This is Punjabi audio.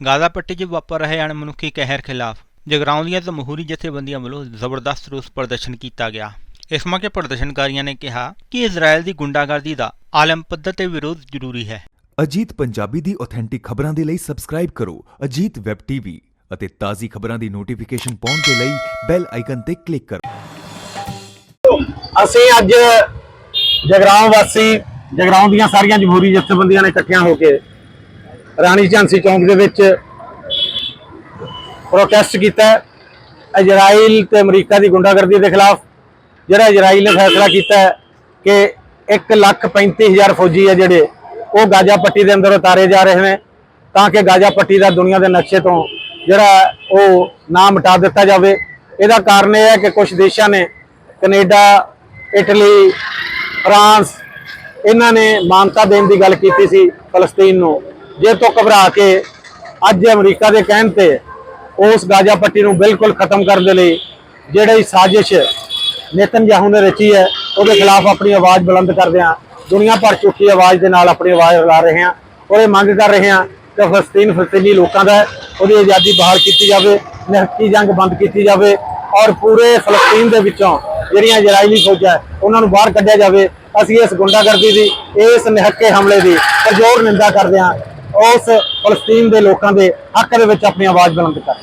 ਗਾਜ਼ਾ ਪੱਟੀ 'ਚ ਵਾਪਰ ਰਹੇ ਅਣਮਨੁੱਖੀ ਕਹਿਰ ਖਿਲਾਫ ਜਗਰਾਉਂ ਦੀਆਂ ਜਮਹੂਰੀ ਜਥੇਬੰਦੀਆਂ ਵੱਲੋਂ ਜ਼ਬਰਦਸਤ ਰੋਸ ਪ੍ਰਦਰਸ਼ਨ ਕੀਤਾ ਗਿਆ। ਇਸ ਮੌਕੇ ਪ੍ਰਦਰਸ਼ਨਕਾਰੀਆਂ ਨੇ ਕਿਹਾ ਕਿ ਇਜ਼ਰਾਈਲ ਦੀ ਗੁੰਡਾਗਰਦੀ ਦਾ ਆਲਮ ਪੱਧਰ ਤੇ ਵਿਰੋਧ ਜ਼ਰੂਰੀ ਹੈ। ਅਜੀਤ ਪੰਜਾਬੀ ਦੀ ਆਥੈਂਟਿਕ ਖਬਰਾਂ ਦੇ ਲਈ ਸਬਸਕ੍ਰਾਈਬ ਕਰੋ ਅਜੀਤ ਵੈਬ ਟੀਵੀ ਅਤੇ ਤਾਜ਼ੀ ਖਬਰਾਂ ਦੀ ਨੋਟੀਫਿਕੇਸ਼ਨ ਪਾਉਣ ਦੇ ਲਈ ਬੈਲ ਆਈਕਨ ਤੇ ਕਲਿੱਕ ਕਰੋ। ਅਸੀਂ ਅੱਜ ਜਗਰਾਉਂ ਵਾਸੀ ਜਗਰਾਉਂ ਦੀਆਂ ਸਾਰੀਆਂ ਜਮਹੂਰੀ ਜਥੇਬੰਦੀਆਂ ਨੇ ਇਕੱਠੀਆਂ ਹੋ ਕੇ ਰਾਣੀ ਝਾਂਸੀ ਚੌਂਕ ਦੇ ਵਿੱਚ ਪ੍ਰੋਟੈਸਟ ਕੀਤਾ ਇਜ਼ਰਾਈਲ ਤੇ ਅਮਰੀਕਾ ਦੀ ਗੁੰਡਾਗਰਦੀ ਦੇ ਖਿਲਾਫ ਜਿਹੜਾ ਇਜ਼ਰਾਈਲ ਨੇ ਫੈਸਲਾ ਕੀਤਾ ਹੈ ਕਿ 135000 ਫੌਜੀ ਹੈ ਜਿਹੜੇ, ਉਹ ਗਾਜ਼ਾ ਪੱਟੀ ਦੇ ਅੰਦਰ ਉਤਾਰੇ ਜਾ ਰਹੇ ਨੇ ਤਾਂ ਕਿ ਗਾਜ਼ਾ ਪੱਟੀ ਦਾ ਦੁਨੀਆ ਦੇ ਨਕਸ਼ੇ ਤੋਂ ਜਿਹੜਾ ਉਹ ਨਾਮ ਹਟਾ ਦਿੱਤਾ ਜਾਵੇ। ਇਹਦਾ ਕਾਰਨ ਇਹ ਹੈ ਕਿ ਕੁਝ ਦੇਸ਼ਾਂ ਨੇ, ਕੈਨੇਡਾ, ਇਟਲੀ, ਫਰਾਂਸ, ਇਹਨਾਂ ਨੇ ਮਾਨਤਾ ਦੇਣ ਦੀ ਗੱਲ ਕੀਤੀ ਸੀ ਫਲਸਤੀਨ ਨੂੰ। ਜੇ ਤੋਂ ਘਬਰਾ ਕੇ ਅੱਜ ਅਮਰੀਕਾ ਦੇ ਕਹਿਣ ਤੇ ਉਸ ਗਾਜ਼ਾ ਪੱਟੀ ਨੂੰ ਬਿਲਕੁਲ ਖਤਮ ਕਰਨ ਦੇ ਲਈ ਜਿਹੜੀ ਸਾਜ਼ਿਸ਼ ਨੇਤਨਯਾਹੂ ਨੇ ਰਚੀ ਹੈ, ਉਹਦੇ ਖਿਲਾਫ ਆਪਣੀ ਆਵਾਜ਼ ਬੁਲੰਦ ਕਰਦੇ ਹਾਂ। ਦੁਨੀਆ ਭਰ ਚੁੱਕੀ ਆਵਾਜ਼ ਦੇ ਨਾਲ ਆਪਣੀ ਆਵਾਜ਼ ਉਠਾ ਰਹੇ ਹਾਂ ਔਰ ਇਹ ਮੰਗ ਕਰ ਰਹੇ ਹਾਂ ਕਿ ਫਲਸਤੀਨ ਫਲਸਤੀਨੀ ਲੋਕਾਂ ਦਾ ਉਹਦੀ ਆਜ਼ਾਦੀ ਬਹਾਲ ਕੀਤੀ ਜਾਵੇ, ਨਿਹੱਕੀ ਜੰਗ ਬੰਦ ਕੀਤੀ ਜਾਵੇ ਔਰ ਪੂਰੇ ਫਲਸਤੀਨ ਦੇ ਵਿੱਚੋਂ ਜਿਹੜੀਆਂ ਇਜ਼ਰਾਈਲੀ ਫੌਜਾਂ ਉਹਨਾਂ ਨੂੰ ਬਾਹਰ ਕੱਢਿਆ ਜਾਵੇ। ਅਸੀਂ ਇਸ ਗੁੰਡਾਗਰਦੀ ਦੀ, ਇਸ ਨਿਹੱਕੇ ਹਮਲੇ ਦੀ ਪ੍ਰਜੋਰ ਨਿੰਦਾ ਕਰਦੇ ਹਾਂ। ਉਸ ਫਲਸਤੀਨ ਦੇ ਲੋਕਾਂ ਦੇ ਹੱਕ ਦੇ ਵਿੱਚ ਆਪਣੀ ਆਵਾਜ਼ ਬੁਲੰਦ ਕਰ।